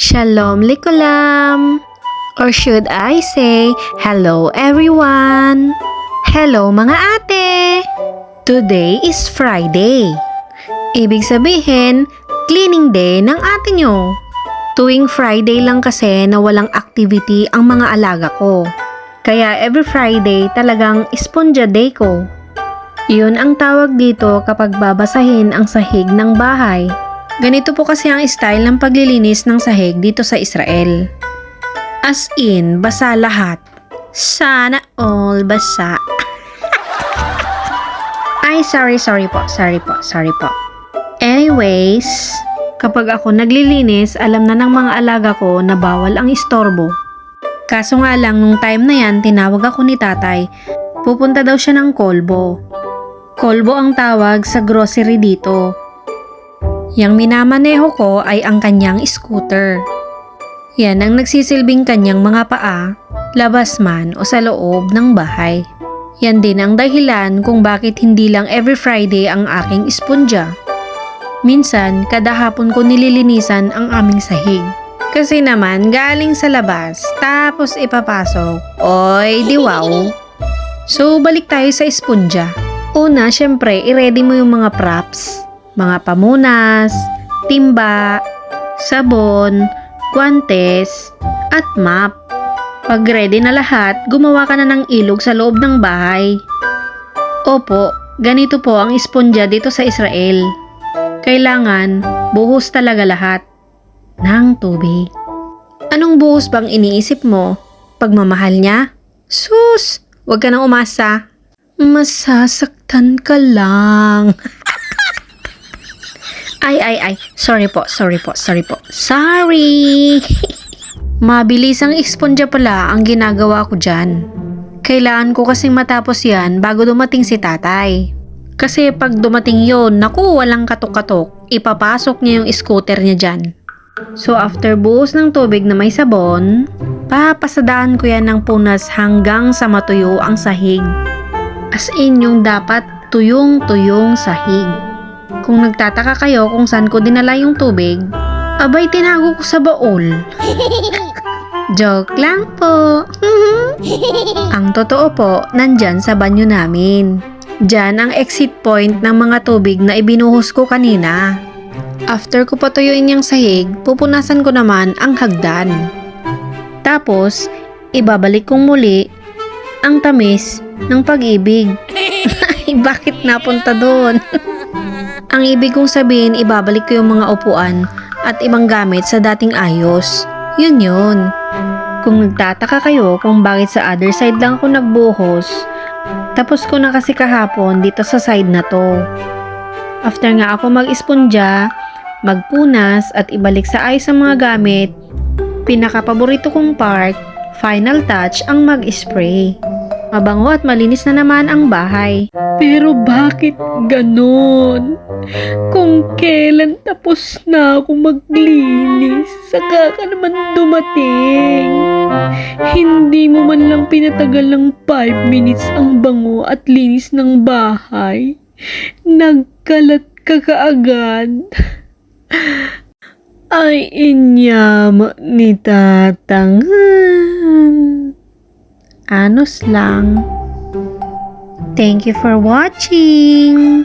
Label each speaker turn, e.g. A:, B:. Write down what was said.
A: Shalom Likulam! Or should I say, hello everyone! Hello mga ate! Today is Friday. Ibig sabihin, cleaning day ng ate nyo. Tuwing Friday lang kasi na walang activity ang mga alaga ko. Kaya every Friday talagang esponja day ko. Yun ang tawag dito kapag babasahin ang sahig ng bahay. Ganito po kasi ang style ng paglilinis ng sahig dito sa Israel. As in, basa lahat. Sana all basa. Ay, sorry, sorry po, sorry po, sorry po. Anyways, kapag ako naglilinis, alam na ng mga alaga ko na bawal ang istorbo. Kaso nga lang, nung time na yan, tinawag ako ni tatay. Pupunta daw siya ng kolbo. Kolbo ang tawag sa grocery dito. Yang minamaneho ko ay ang kanyang scooter. Yan ang nagsisilbing kanyang mga paa, labas man o sa loob ng bahay. Yan din ang dahilan kung bakit hindi lang every Friday ang aking esponja. Minsan, kada hapon ko nililinisan ang aming sahig. Kasi naman, galing sa labas, tapos ipapasok. Oy, di wow. So, balik tayo sa esponja. Una, syempre, i-ready mo yung mga props. Mga pamunas, timba, sabon, guantes, at map. Pag ready na lahat, gumawa ka na ng ilog sa loob ng bahay. Opo, ganito po ang esponja dito sa Israel. Kailangan buhos talaga lahat ng tubig. Anong buhos bang iniisip mo? Pagmamahal niya? Sus! Huwag ka nang umasa. Masasaktan ka lang. ay, ay, ay. Sorry po, sorry po, sorry po. Sorry! Mabilis ang esponja pala ang ginagawa ko dyan. Kailangan ko kasing matapos yan bago dumating si tatay. Kasi pag dumating yon, naku, walang katok-katok. Ipapasok niya yung scooter niya dyan. So after buhos ng tubig na may sabon, papasadaan ko yan ng punas hanggang sa matuyo ang sahig. As in yung dapat tuyong-tuyong sahig. Kung nagtataka kayo kung saan ko dinala yung tubig, abay tinago ko sa baol. Joke lang po. ang totoo po, nandyan sa banyo namin. Diyan ang exit point ng mga tubig na ibinuhos ko kanina. After ko patuyuin yung sahig, pupunasan ko naman ang hagdan. Tapos, ibabalik kong muli ang tamis ng pag-ibig. Ay, bakit napunta doon? Ang ibig kong sabihin, ibabalik ko yung mga upuan at ibang gamit sa dating ayos. Yun yun. Kung nagtataka kayo kung bakit sa other side lang ako nagbuhos, tapos ko na kasi kahapon dito sa side na to. After nga ako mag-esponja, magpunas at ibalik sa ayos ang mga gamit, pinakapaborito kong part, final touch ang mag-spray. Mabango at malinis na naman ang bahay. Pero bakit ganon? Kung kailan tapos na ako maglinis, saka ka naman dumating. Hindi mo man lang pinatagal ng 5 minutes ang bango at linis ng bahay. Nagkalat ka kaagad. Ay inyama ni tatangan. Anos lang. Thank you for watching.